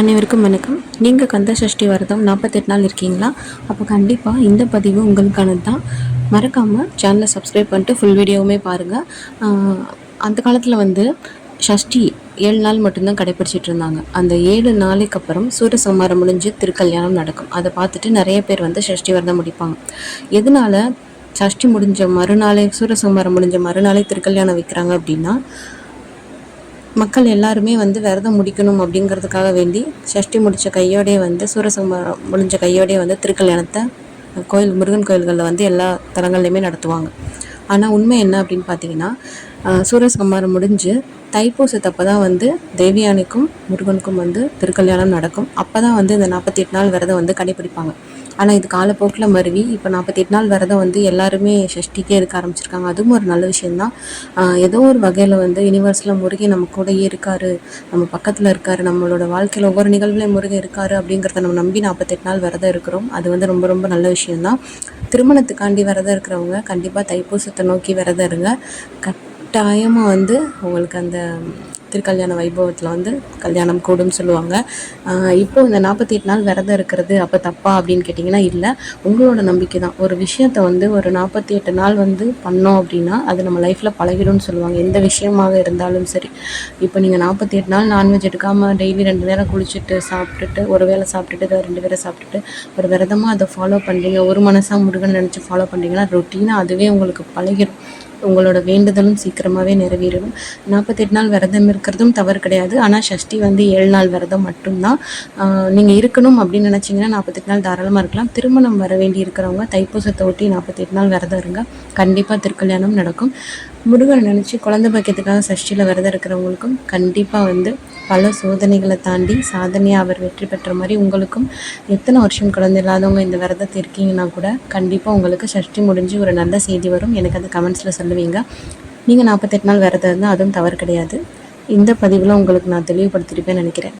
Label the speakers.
Speaker 1: அனைவருக்கும் வணக்கம். நீங்கள் கந்த சஷ்டி விரதம் நாற்பத்தெட்டு நாள் இருக்கீங்களா? அப்போ கண்டிப்பாக இந்த பதிவு உங்களுக்கானது தான் மறக்காமல் சேனலை சப்ஸ்கிரைப் பண்ணிட்டு ஃபுல் வீடியோவுமே பாருங்கள் அந்த காலத்தில் வந்து சஷ்டி ஏழு நாள் மட்டும்தான் கடைப்பிடிச்சிட்டு இருந்தாங்க. அந்த ஏழு நாளைக்கு அப்புறம் சூரசம்ஹாரம் முடிஞ்சு திருக்கல்யாணம் நடக்கும். அதை பார்த்துட்டு நிறைய பேர் வந்து சஷ்டி விரதம் முடிப்பாங்க. எதனால சஷ்டி முடிஞ்ச மறுநாளே சூரசம்ஹாரம் முடிஞ்ச மறுநாளே திருக்கல்யாணம் வைக்கிறாங்க அப்படின்னா மக்கள் எல்லாருமே வந்து விரதம் முடிக்கணும் அப்படிங்கிறதுக்காக வேண்டி சஷ்டி முடித்த கையோடே வந்து சூரசம்ஹாரம் முடிஞ்ச கையோடே வந்து திருக்கல்யாணத்தை கோயில் முருகன் கோயில்களில் வந்து எல்லா தலங்கள்லையுமே நடத்துவாங்க. ஆனால் உண்மை என்ன அப்படின்னு பார்த்தீங்கன்னா ஆஹ் சூரசம்ஹாரம் முடிஞ்சு தைப்பூசத்தப்போ தான் வந்து தேவியானிக்கும் முருகனுக்கும் வந்து திருக்கல்யாணம் நடக்கும். அப்போ தான் வந்து இந்த நாற்பத்தி எட்டு நாள் விரதம் வந்து கடைபிடிப்பாங்க. ஆனால் இது காலப்போக்கில் மருவி இப்போ நாற்பத்தி எட்டு நாள் விரதம் வந்து எல்லாருமே சஷ்டிக்கே இருக்க ஆரம்பிச்சிருக்காங்க. அதுவும் ஒரு நல்ல விஷயந்தான் ஏதோ ஒரு வகையில் வந்து யூனிவர்ஸில் முருகன் நம்ம கூடயே இருக்காரு நம்ம பக்கத்தில் இருக்காரு நம்மளோட வாழ்க்கையில் ஒவ்வொரு நிகழ்வுலையும் முருகன் இருக்காரு அப்படிங்கிறத நம்ம நம்பி நாற்பத்தெட்டு நாள் விரதம் இருக்கிறோம். அது வந்து ரொம்ப ரொம்ப நல்ல விஷயந்தான் திருமணத்துக்காண்டி விரதம் இருக்கிறவங்க கண்டிப்பாக தைப்பூசத்தை நோக்கி விரதம் இருங்க. கட்டாயமாக வந்து உங்களுக்கு அந்த திருக்கல்யாண வைபவத்தில் வந்து கல்யாணம் கூடும்னு சொல்லுவாங்க. இப்போ இந்த நாற்பத்தி எட்டு நாள் விரதம் இருக்கிறது அப்போ தப்பா அப்படின்னு கேட்டிங்கன்னா இல்லை. உங்களோட நம்பிக்கை தான். ஒரு விஷயத்தை வந்து ஒரு நாற்பத்தி எட்டு நாள் வந்து பண்ணோம் அப்படின்னா அது நம்ம லைஃப்பில் பழகிடும்னு சொல்லுவாங்க. எந்த விஷயமாக இருந்தாலும் சரி. இப்போ நீங்கள் நாற்பத்தி எட்டு நாள் நான்வெஜ் எடுக்காமல் டெய்லி ரெண்டு நேரம் குளிச்சுட்டு சாப்பிட்டுட்டு ஒரு வேளை சாப்பிட்டுட்டு ரெண்டு பேரை சாப்பிட்டுட்டு ஒரு விரதமாக அதை ஃபாலோ பண்ணுறீங்க ஒரு மனசாக முருகன் நினச்சி ஃபாலோ பண்ணுறீங்கன்னா ரொட்டீனாக அதுவே உங்களுக்கு பழகிடும் உங்களோட வேண்டுதலும் சீக்கிரமாகவே நிறைவேறிடும். நாற்பத்தெட்டு நாள் விரதம் இருக்கிறதும் தவறு கிடையாது. ஆனால் சஷ்டி வந்து ஏழு நாள் விரதம் மட்டும்தான். நீங்கள் இருக்கணும் அப்படின்னு நினச்சிங்கன்னா நாற்பத்தெட்டு நாள் தாராளமாக இருக்கலாம். திருமணம் வர வேண்டி இருக்கிறவங்க தைப்பூசத்தை ஒட்டி நாற்பத்தெட்டு நாள் விரதம் இருங்க. கண்டிப்பாக திருக்கல்யாணம் நடக்கும். முருகனை நினச்சி குழந்தை பாக்கியத்துக்காக சஷ்டியில் விரதம் இருக்கிறவங்களுக்கும் கண்டிப்பாக வந்து பல சோதனைகளை தாண்டி சாதனையாக அவர் வெற்றி பெற்ற மாதிரி உங்களுக்கும் எத்தனை வருஷம் குழந்தை இல்லாதவங்க இந்த விரதத்தை இருக்கீங்கன்னா கூட கண்டிப்பாக உங்களுக்கு சஷ்டி முடிஞ்சு ஒரு நல்ல செய்தி வரும். எனக்கு அது கமெண்ட்ஸில் சொல்லுவீங்க. நீங்கள் நாற்பத்தெட்டு நாள் விரதம் இருந்தால் அதுவும் தவறு கிடையாது. இந்த பதிவில் உங்களுக்கு நான் தெளிவுபடுத்திருப்பேன்னு நினைக்கிறேன்.